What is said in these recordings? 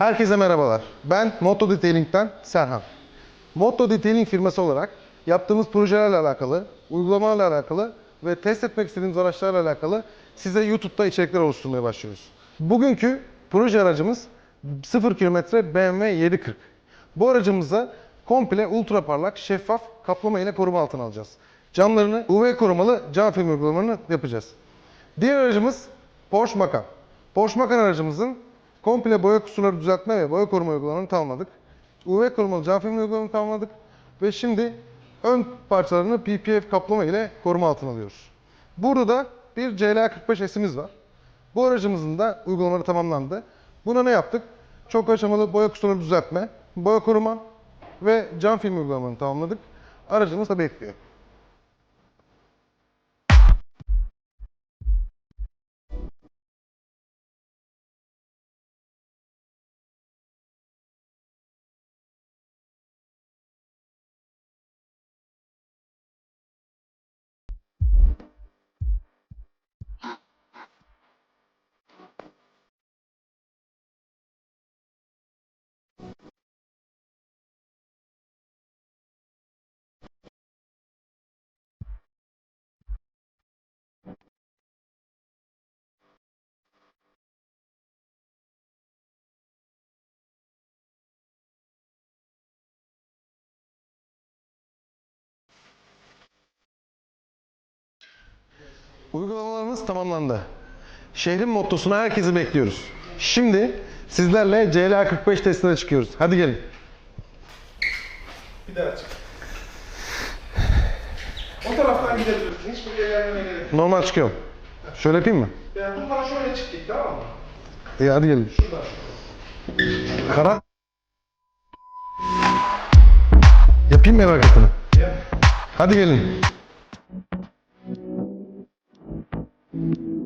Herkese merhabalar. Ben Motto Detailing'den Serhan. Motto Detailing firması olarak yaptığımız projelerle alakalı, uygulamalarla alakalı ve test etmek istediğimiz araçlarla alakalı size YouTube'da içerikler oluşturmaya başlıyoruz. Bugünkü proje aracımız 0 kilometre BMW 740. Bu aracımıza komple ultra parlak, şeffaf kaplama ile koruma altına alacağız. Camlarını UV korumalı cam film uygulamalarını yapacağız. Diğer aracımız Porsche Macan. Porsche Macan aracımızın komple boya kusurları düzeltme ve boya koruma uygulamalarını tamamladık. UV korumalı cam film uygulamalarını tamamladık. Ve şimdi ön parçalarını PPF kaplama ile koruma altına alıyoruz. Burada da bir CLA 45S'imiz var. Bu aracımızın da uygulamaları tamamlandı. Buna ne yaptık? Çok aşamalı boya kusurları düzeltme, boya koruma ve cam film uygulamalarını tamamladık. Aracımız da bekliyor. Uygulamalarımız tamamlandı. Şehrin mottosuna herkesi bekliyoruz. Şimdi sizlerle CLA 45 testine çıkıyoruz. Hadi gelin. Bir daha çık. O taraftan gidebilirsin. Hiç buraya gelmene gerek yok. Normal çıkıyorum. Şöyle yapayım mı? Yani buradan şöyle çıktık tamam mı? İyi hadi gelin. Şuradan. Karat. Yapayım mı ev hareketini? Yap. Hadi gelin. Thank you.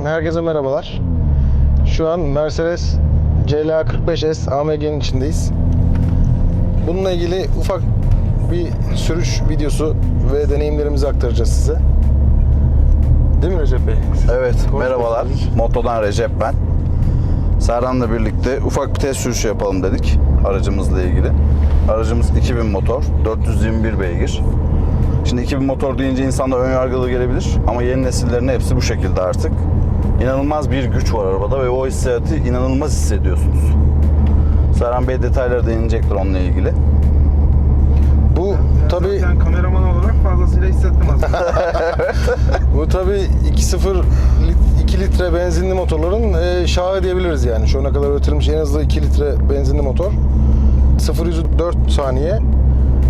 Tekrardan herkese merhabalar. Şu an Mercedes CLA 45S AMG'nin içindeyiz. Bununla ilgili ufak bir sürüş videosu ve deneyimlerimizi aktaracağız size. Değil mi Recep Bey? Evet merhabalar. Moto'dan Recep ben. Serhan'la birlikte ufak bir test sürüşü yapalım dedik aracımızla ilgili. Aracımız 2000 motor, 421 beygir. Şimdi 2000 motor deyince insanda ön yargılı gelebilir ama yeni nesillerin hepsi bu şekilde artık. İnanılmaz bir güç var arabada ve o hissiyatı inanılmaz hissediyorsunuz. Serhan Bey detaylara değinecektir onunla ilgili. Bu tabii Zaten kameraman olarak fazlasıyla hissettim aslında. bu tabii 2.0 lit- 2 litre benzinli motorların e, şahı diyebiliriz yani. Şu ana kadar üretilmiş en hızlı 2 litre benzinli motor. 0 100'ü 4 saniye.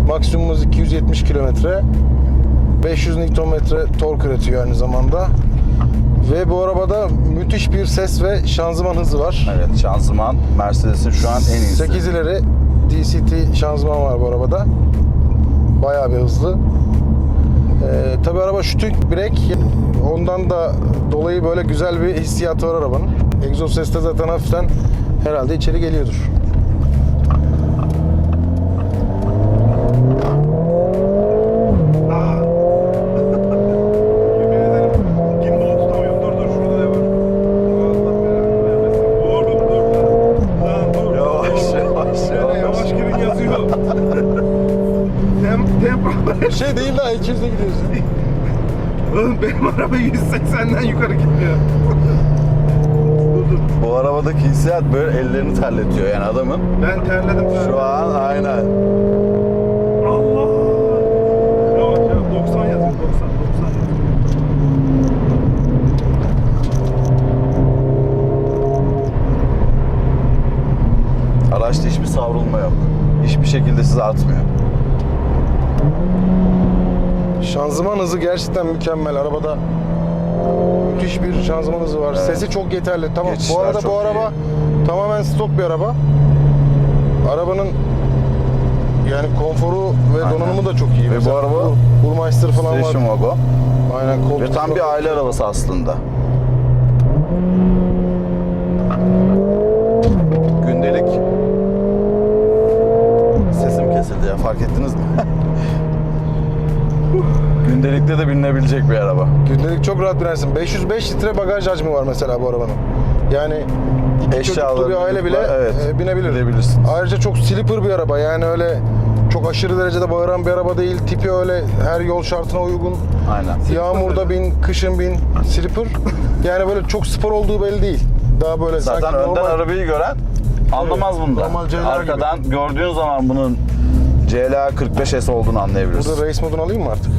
Maksimumumuz 270 kilometre. 500 Nm tork üretiyor aynı zamanda. Ve bu arabada müthiş bir ses ve şanzıman hızı var. Evet şanzıman Mercedes'in şu an en iyisi. 8 ileri DCT şanzıman var bu arabada. Bayağı bir hızlı. Ee, tabii araba şütük brek. Ondan da dolayı böyle güzel bir hissiyatı var arabanın. Egzoz ses de zaten hafiften herhalde içeri geliyordur. Şey değil daha 200'e gidiyorsun. Oğlum benim araba 180'den yukarı gitmiyor. Dur dur. Bu arabadaki hissiyat böyle ellerini terletiyor yani adamın. Ben terledim. Şu an aynen. Allah. Yavaş yavaş 90 yazıyor 90 90 yazıyor. Araçta hiçbir savrulma yok. Hiçbir şekilde sizi atmıyor. Şanzıman hızı gerçekten mükemmel. Arabada müthiş bir şanzıman hızı var. Evet. Sesi çok yeterli. Tamam. Geçişler bu arada bu araba tamamen stok bir araba. Arabanın yani konforu ve Aynen. donanımı da çok iyi. Ve bu araba Bur- Burmeister falan Station var. Wagon. Aynen koltuk. Ve tam bir aile arabası aslında. Gündelik sesim kesildi ya fark ettiniz mi? Binilebilecek bir araba. Gündelik çok rahat binersin. 505 litre bagaj hacmi var mesela bu arabanın. Yani iki çocuklu bir aile bile evet, e, binebilir. binebilirsiniz. Ayrıca çok slipper bir araba. Yani öyle çok aşırı derecede bağıran bir araba değil. Tipi öyle her yol şartına uygun. Aynen. Yağmurda bin, kışın bin, slipper. Yani böyle çok spor olduğu belli değil. Daha böyle Zaten sanki önden normal... arabayı gören anlamaz bundan. normal CLA gibi. Arkadan gördüğün zaman bunun CLA 45S olduğunu anlayabilirsin. Burada race modunu alayım mı artık?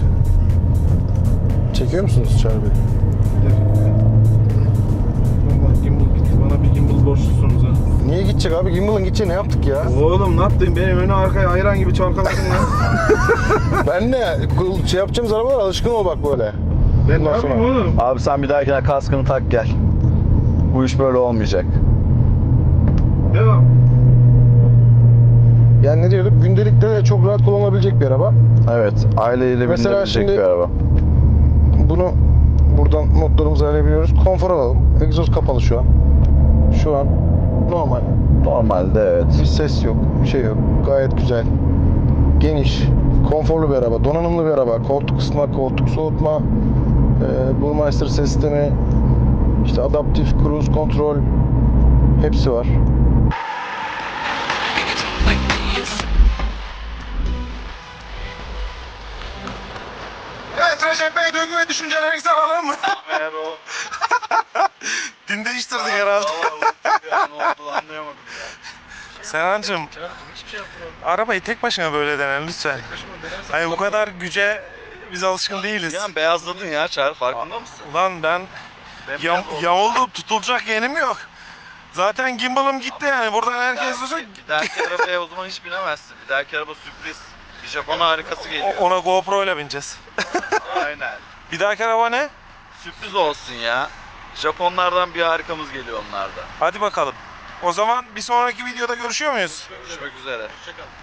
Çekiyor musunuz Çağrı Bey? Vallahi gimbal gitti. Bana bir gimbal borçlusunuz ha. Niye gidecek abi? Gimbal'ın gideceği ne yaptık ya? Oğlum ne yaptın? Benim önü arkaya ayran gibi çalkaladın lan. Ben ne? Şey yapacağımız arabalar alışkın ol bak böyle. ben ne Bundan yapayım sonra. oğlum? Abi sen bir dahakine kaskını tak gel. Bu iş böyle olmayacak. Devam. Yani ne diyorduk? Gündelikte de çok rahat kullanılabilecek bir araba. Evet, aileyle Mesela binilebilecek şimdi- bir araba. Bunu buradan modlarımızı ayarlayabiliyoruz. Konfor alalım. Egzoz kapalı şu an. Şu an normal. Normalde evet. Bir ses yok, bir şey yok. Gayet güzel. Geniş, konforlu bir araba, donanımlı bir araba. Koltuk ısıtma, koltuk soğutma, e, Burmeister sistemi, işte adaptif cruise kontrol hepsi var. Bey duygu ve düşüncelerinizi alalım mı? Eğer o... Din değiştirdin herhalde. ne oldu anlayamadım ya. Senancığım arabayı tek başına böyle dene lütfen. Hani bu kadar güce biz alışkın değiliz. Yani beyazladın ya Çağrı farkında mısın? Ulan ben yam, yamuldu tutulacak yerim yok. Zaten gimbal'ım gitti yani buradan herkes duyacak. Bir dahaki arabaya o zaman hiç binemezsin. Bir dahaki araba sürpriz. Bir Japon harikası geliyor. Ona GoPro ile bineceğiz. Aynen. Bir dahaki araba ne? Sürpriz olsun ya. Japonlardan bir harikamız geliyor onlarda. Hadi bakalım. O zaman bir sonraki videoda görüşüyor muyuz? Görüşmek üzere.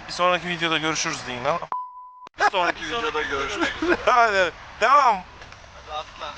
Bir sonraki videoda görüşürüz deyin lan. Bir sonraki videoda görüşmek üzere. Hadi devam. Hadi atla.